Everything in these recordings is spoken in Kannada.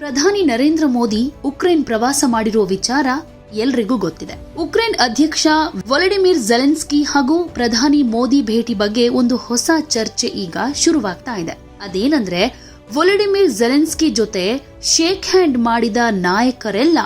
ಪ್ರಧಾನಿ ನರೇಂದ್ರ ಮೋದಿ ಉಕ್ರೇನ್ ಪ್ರವಾಸ ಮಾಡಿರುವ ವಿಚಾರ ಎಲ್ರಿಗೂ ಗೊತ್ತಿದೆ. ಉಕ್ರೇನ್ ಅಧ್ಯಕ್ಷ ವೊಲಡಿಮಿರ್ ಜೆಲೆನ್ಸ್ಕಿ ಹಾಗೂ ಪ್ರಧಾನಿ ಮೋದಿ ಭೇಟಿ ಬಗ್ಗೆ ಒಂದು ಹೊಸ ಚರ್ಚೆ ಈಗ ಶುರುವಾಗ್ತಾ ಇದೆ. ಅದೇನಂದ್ರೆ, ವೊಲಡಿಮಿರ್ ಜೆಲೆನ್ಸ್ಕಿ ಜೊತೆ ಶೇಕ್ ಹ್ಯಾಂಡ್ ಮಾಡಿದ ನಾಯಕರೆಲ್ಲ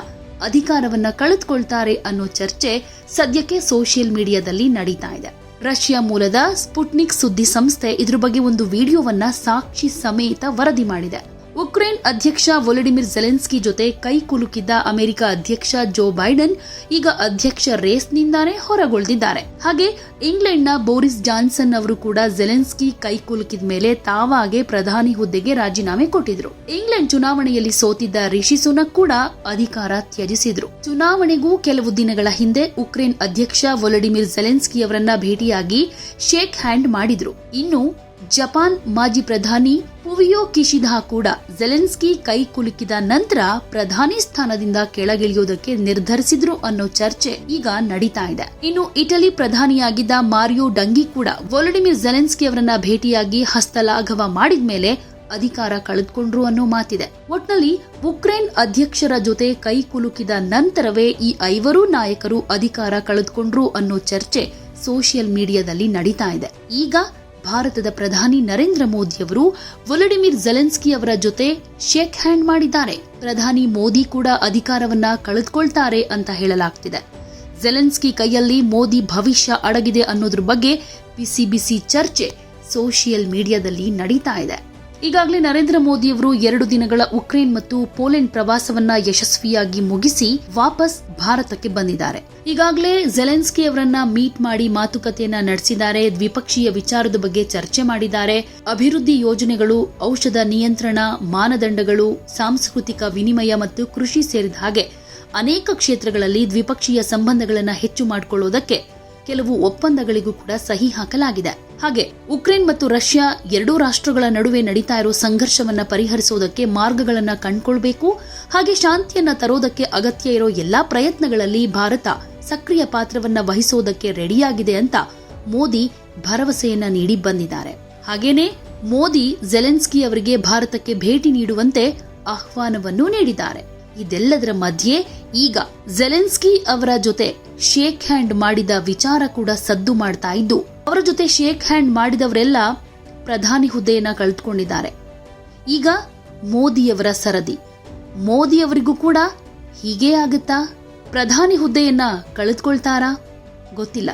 ಅಧಿಕಾರವನ್ನ ಕಳೆದುಕೊಳ್ತಾರೆ ಅನ್ನೋ ಚರ್ಚೆ ಸದ್ಯಕ್ಕೆ ಸೋಷಿಯಲ್ ಮೀಡಿಯಾದಲ್ಲಿ ನಡೀತಾ ಇದೆ. ರಷ್ಯಾ ಮೂಲದ ಸ್ಪುಟ್ನಿಕ್ ಸುದ್ದಿ ಸಂಸ್ಥೆ ಇದ್ರ ಬಗ್ಗೆ ಒಂದು ವಿಡಿಯೋವನ್ನ ಸಾಕ್ಷಿ ಸಮೇತ ವರದಿ ಮಾಡಿದೆ. ಉಕ್ರೇನ್ ಅಧ್ಯಕ್ಷ ವೊಲಡಿಮಿರ್ ಜೆಲೆನ್ಸ್ಕಿ ಜೊತೆ ಕೈ ಕುಲುಕಿದ್ದ ಅಮೆರಿಕ ಅಧ್ಯಕ್ಷ ಜೋ ಬೈಡನ್ ಈಗ ಅಧ್ಯಕ್ಷ ರೇಸ್ನಿಂದಾನೇ ಹೊರಗುಳಿದಿದ್ದಾರೆ. ಹಾಗೆ ಇಂಗ್ಲೆಂಡ್ನ ಬೋರಿಸ್ ಜಾನ್ಸನ್ ಅವರು ಕೂಡ ಜೆಲೆನ್ಸ್ಕಿ ಕೈ ಕುಲುಕಿದ ಮೇಲೆ ತಾವಾಗೆ ಪ್ರಧಾನಿ ಹುದ್ದೆಗೆ ರಾಜೀನಾಮೆ ಕೊಟ್ಟಿದ್ರು. ಇಂಗ್ಲೆಂಡ್ ಚುನಾವಣೆಯಲ್ಲಿ ಸೋತಿದ್ದ ರಿಷಿ ಸುನಕ್ ಕೂಡ ಅಧಿಕಾರ ತ್ಯಜಿಸಿದ್ರು. ಚುನಾವಣೆಗೂ ಕೆಲವು ದಿನಗಳ ಹಿಂದೆ ಉಕ್ರೇನ್ ಅಧ್ಯಕ್ಷ ವೊಲಡಿಮಿರ್ ಜೆಲೆನ್ಸ್ಕಿ ಅವರನ್ನ ಭೇಟಿಯಾಗಿ ಶೇಕ್ ಹ್ಯಾಂಡ್ ಮಾಡಿದ್ರು. ಇನ್ನು ಜಪಾನ್ ಮಾಜಿ ಪ್ರಧಾನಿ ಪುವಿಯೋ ಕಿಶಿದಾ ಕೂಡ ಜೆಲೆನ್ಸ್ಕಿ ಕೈ ಕುಲುಕಿದ ನಂತರ ಪ್ರಧಾನಿ ಸ್ಥಾನದಿಂದ ಕೆಳಗಿಳಿಯುವುದಕ್ಕೆ ನಿರ್ಧರಿಸಿದ್ರು ಅನ್ನೋ ಚರ್ಚೆ ಈಗ ನಡೀತಾ ಇದೆ. ಇನ್ನು ಇಟಲಿ ಪ್ರಧಾನಿಯಾಗಿದ್ದ ಮಾರಿಯೋ ಡಂಗಿ ಕೂಡ ವೊಲಡಿಮಿರ್ ಜೆಲೆನ್ಸ್ಕಿ ಅವರನ್ನ ಭೇಟಿಯಾಗಿ ಹಸ್ತಲಾಘವ ಮಾಡಿದ ಮೇಲೆ ಅಧಿಕಾರ ಕಳೆದುಕೊಂಡ್ರು ಅನ್ನೋ ಮಾತಿದೆ. ಒಟ್ನಲ್ಲಿ ಉಕ್ರೇನ್ ಅಧ್ಯಕ್ಷರ ಜೊತೆ ಕೈ ಕುಲುಕಿದ ನಂತರವೇ ಈ ಐವರೂ ನಾಯಕರು ಅಧಿಕಾರ ಕಳೆದುಕೊಂಡ್ರು ಅನ್ನೋ ಚರ್ಚೆ ಸೋಷಿಯಲ್ ಮೀಡಿಯಾದಲ್ಲಿ ನಡೀತಾ ಇದೆ. ಈಗ ಭಾರತದ ಪ್ರಧಾನಿ ನರೇಂದ್ರ ಮೋದಿಯವರು ವೊಲಡಿಮಿರ್ ಜೆಲೆನ್ಸ್ಕಿ ಅವರ ಜೊತೆ ಶೇಕ್ ಹ್ಯಾಂಡ್ ಮಾಡಿದ್ದಾರೆ. ಪ್ರಧಾನಿ ಮೋದಿ ಕೂಡ ಅಧಿಕಾರವನ್ನ ಕಳೆದುಕೊಳ್ತಾರೆ ಅಂತ ಹೇಳಲಾಗ್ತಿದೆ. ಜೆಲೆನ್ಸ್ಕಿ ಕೈಯಲ್ಲಿ ಮೋದಿ ಭವಿಷ್ಯ ಅಡಗಿದೆ ಅನ್ನೋದ್ರ ಬಗ್ಗೆ ಬಿಸಿ ಬಿಸಿ ಚರ್ಚೆ ಸೋಷಿಯಲ್ ಮೀಡಿಯಾದಲ್ಲಿ ನಡೀತಾ ಇದೆ. ಈಗಾಗಲೇ ನರೇಂದ್ರ ಮೋದಿಯವರು ಎರಡು ದಿನಗಳ ಉಕ್ರೇನ್ ಮತ್ತು ಪೋಲೆಂಡ್ ಪ್ರವಾಸವನ್ನ ಯಶಸ್ವಿಯಾಗಿ ಮುಗಿಸಿ ವಾಪಸ್ ಭಾರತಕ್ಕೆ ಬಂದಿದ್ದಾರೆ. ಈಗಾಗಲೇ ಜೆಲೆನ್ಸ್ಕಿ ಅವರನ್ನ ಮೀಟ್ ಮಾಡಿ ಮಾತುಕತೆಯನ್ನ ನಡೆಸಿದ್ದಾರೆ, ದ್ವಿಪಕ್ಷೀಯ ವಿಚಾರದ ಬಗ್ಗೆ ಚರ್ಚೆ ಮಾಡಿದ್ದಾರೆ. ಅಭಿವೃದ್ಧಿ ಯೋಜನೆಗಳು, ಔಷಧ ನಿಯಂತ್ರಣ, ಮಾನದಂಡಗಳು, ಸಾಂಸ್ಕೃತಿಕ ವಿನಿಮಯ ಮತ್ತು ಕೃಷಿ ಸೇರಿದ ಹಾಗೆ ಅನೇಕ ಕ್ಷೇತ್ರಗಳಲ್ಲಿ ದ್ವಿಪಕ್ಷೀಯ ಸಂಬಂಧಗಳನ್ನು ಹೆಚ್ಚು ಮಾಡಿಕೊಳ್ಳುವುದಕ್ಕೆ ಕೆಲವು ಒಪ್ಪಂದಗಳಿಗೂ ಕೂಡ ಸಹಿ ಹಾಕಲಾಗಿದೆ. ಹಾಗೆ ಉಕ್ರೇನ್ ಮತ್ತು ರಷ್ಯಾ ಎರಡೂ ರಾಷ್ಟ್ರಗಳ ನಡುವೆ ನಡೀತಾ ಇರೋ ಸಂಘರ್ಷವನ್ನ ಪರಿಹರಿಸೋದಕ್ಕೆ ಮಾರ್ಗಗಳನ್ನ ಕಂಡುಕೊಳ್ಬೇಕು. ಹಾಗೆ ಶಾಂತಿಯನ್ನ ತರೋದಕ್ಕೆ ಅಗತ್ಯ ಇರೋ ಎಲ್ಲಾ ಪ್ರಯತ್ನಗಳಲ್ಲಿ ಭಾರತ ಸಕ್ರಿಯ ಪಾತ್ರವನ್ನ ವಹಿಸೋದಕ್ಕೆ ರೆಡಿಯಾಗಿದೆ ಅಂತ ಮೋದಿ ಭರವಸೆಯನ್ನ ನೀಡಿ ಬಂದಿದ್ದಾರೆ. ಹಾಗೇನೆ ಮೋದಿ, ಜೆಲೆನ್ಸ್ಕಿ ಅವರಿಗೆ ಭಾರತಕ್ಕೆ ಭೇಟಿ ನೀಡುವಂತೆ ಆಹ್ವಾನವನ್ನು ನೀಡಿದ್ದಾರೆ. ಇದೆಲ್ಲದರ ಮಧ್ಯೆ ಈಗ ಜೆಲೆನ್ಸ್ಕಿ ಅವರ ಜೊತೆ ಶೇಕ್ ಹ್ಯಾಂಡ್ ಮಾಡಿದ ವಿಚಾರ ಕೂಡ ಸದ್ದು ಮಾಡ್ತಾ ಇದ್ದು, ಅವರ ಜೊತೆ ಶೇಕ್ ಹ್ಯಾಂಡ್ ಮಾಡಿದವರೆಲ್ಲ ಪ್ರಧಾನಿ ಹುದ್ದೆಯನ್ನ ಕಳೆದುಕೊಂಡಿದ್ದಾರೆ. ಈಗ ಮೋದಿಯವರ ಸರದಿ. ಮೋದಿಯವರಿಗೂ ಕೂಡ ಹೀಗೇ ಆಗುತ್ತಾ? ಪ್ರಧಾನಿ ಹುದ್ದೆಯನ್ನ ಕಳೆದುಕೊಳ್ತಾರಾ? ಗೊತ್ತಿಲ್ಲ.